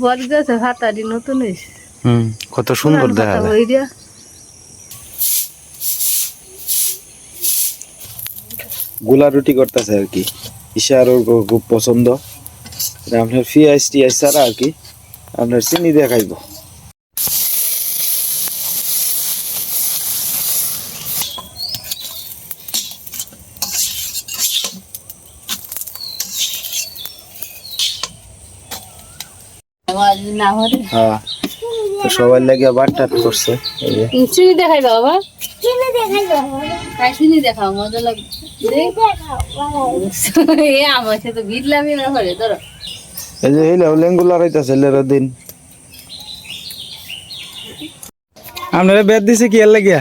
বট গাছে হাতারি নতুন হয়েছে হুম কত সুন্দর দেখা যায়। গোলা রুটি করতেছে আর কি। ইশার ওর খুব পছন্দ। আপনার পিঁয়াজ টিয়াজ ছাড়া আর কি। আপনার চিনি দিয়ে খাইব আমার না হলে হ্যাঁ তো সবাই লাগে বাট্টাট করছে চিনি দেখাই বাবা। চিনি দেখাও মজা লাগবে এ আমার সাথে ভিড়লামই না করে ধরো। এই যে হইলে লেঙ্গু লড়াইতেছে লেরা দিন। আপনারা ব্যাট দিছে কি এর লাগিয়া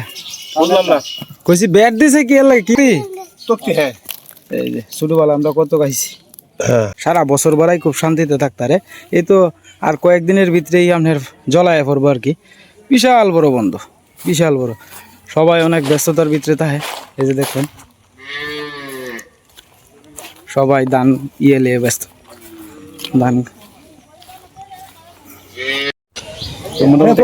বুঝলাম না। কইছি ব্যাট দিছে কি এর লাগে কি? তোকে হ্যাঁ। এই যে ছোটবেলা আমরা কত খাইছি সারা বছর বেড়াই খুব শান্তিতে থাকতারে। এই তো আর কয়েকদিনের ভিতরেই আপনার জলায় পড়ব আর কি। বিশাল বড় বন্ধ বিশাল বড়। সবাই অনেক ব্যস্ততার ভিতরে থাকে এই যে দেখুন। সবাই দান ইয়ে লিয়ে ব্যস্ত দান মোটামুটি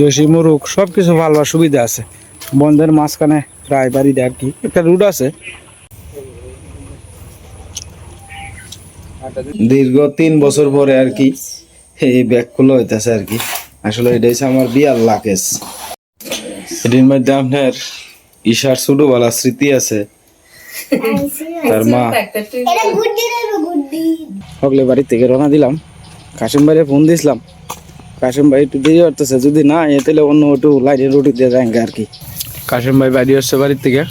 দেশি মুরুখ সব কিছু ভালো সুবিধা আছে। বন্ধের মাঝখানে প্রায় বাড়িতে আর কি একটা রুট আছে। দীর্ঘ তিন বছর পরে আর কি এই ব্যাগ খুলে হইতেছে আর কি। আসলে এটা হচ্ছে আমার বিয়ার লাকেজ এটির মধ্যে আপনার ঈশার ছোটবেলার স্মৃতি আছে। তার মা হকলে বাড়ি থেকে রওনা দিলাম। কাশিম ভাইরে ফোন দিছিলাম। কাশিম ভাই একটু দেরি করতেছে, যদি না এ তাহলে অন্য একটু লাইটের রুটি দিয়ে যায় আর কি। কাশিম ভাই বাড়ি আসছে বাড়ির থেকে?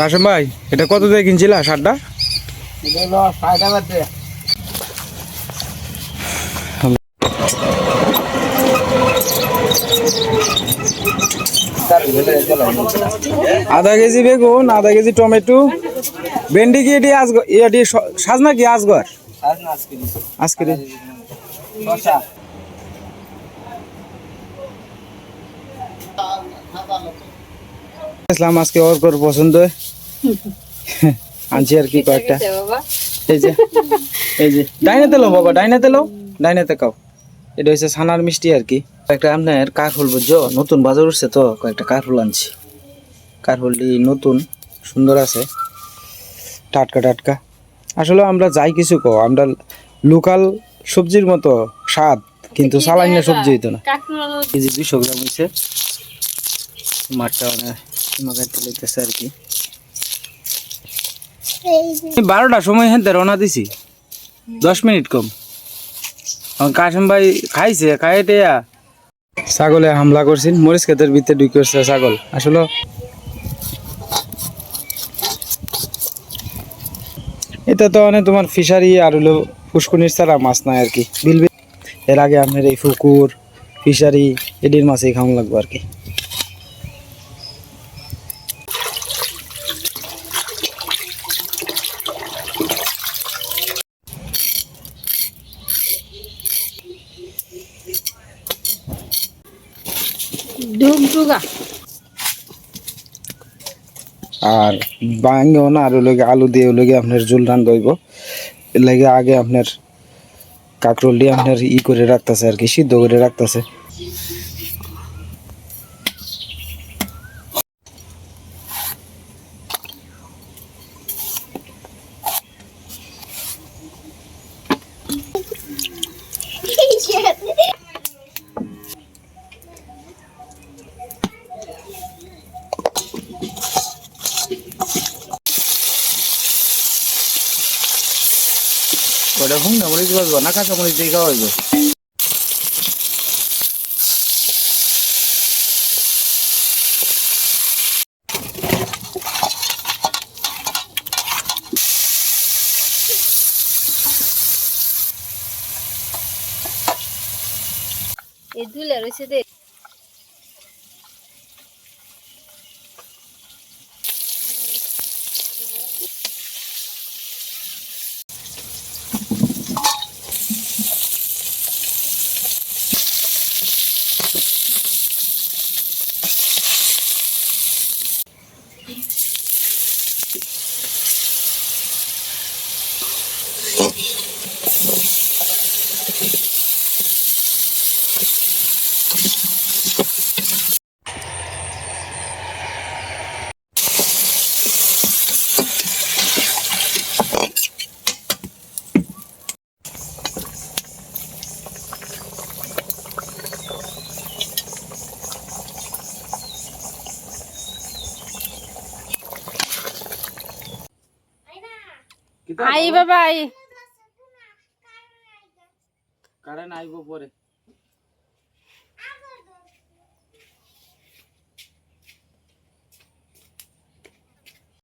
কাশিম ভাই এটা কত দিয়ে কিনছিলা শার্টটা? আধা কেজি বেগুন, আধা কেজি টমেটো। ভেন্ডি কি এটি আজগ এটি সাজনা কি আজগর? আজকে। ইসলাম আজকে করে পছন্দ। আনছি আর কি কয়েকটা। এই যে এই যে। ডাইনাতে লো বাবা, ডাইনাতে লো, ডাইনাতে খাও। এটা হচ্ছে ছানার মিষ্টি আর কি। একটা আপনার কারফুল বুঝছ? নতুন বাজার উঠছে তো কয়েকটা কারফুল আনছি। কারফুলটি নতুন সুন্দর আছে। টাটকা টাটকা। আসলে আমরা যাই কিছু কো আমরা লোকাল সবজির মতো স্বাদ কিন্তু সালাইনা সবজি হইতো না। কেজি দুইশো গ্রাম হয়েছে মাঠটা অনেক মাখাইতে লইতেছে আর কি। বারোটার সময় হেনতে রওনা দিছি। দশ মিনিট কম। কাশিম ভাই খাইছে খাই টেয়া। ছাগলে হামলা করছিল মরিচ ক্ষেতের ভিতরে ঢুকে করছে ছাগল। আসলে এটা তো মানে তোমার ফিশারি আর হলো পুষ্কুনির ছাড়া মাছ নাই আর কি। বিল এর আগে আপনার এই পুকুর, ফিশারি এডির মাছেই খাওয়া লাগবে আর কি। আর বাঙ্গেও না, আর লগে আলু দিয়ে লগে আপনার ঝোল রান দইব লাগে আগে আপনার কাকরোল দিয়ে আপনার ই করে রাখতেছে আর কি, সিদ্ধ করে রাখতেছে। ওটা না মরিচ বাজবো না কাঁচা মরিচ দিয়ে খাওয়া হইব। এই দুলে রয়েছে দে। आई बाबा. आई. कारण आई बाबा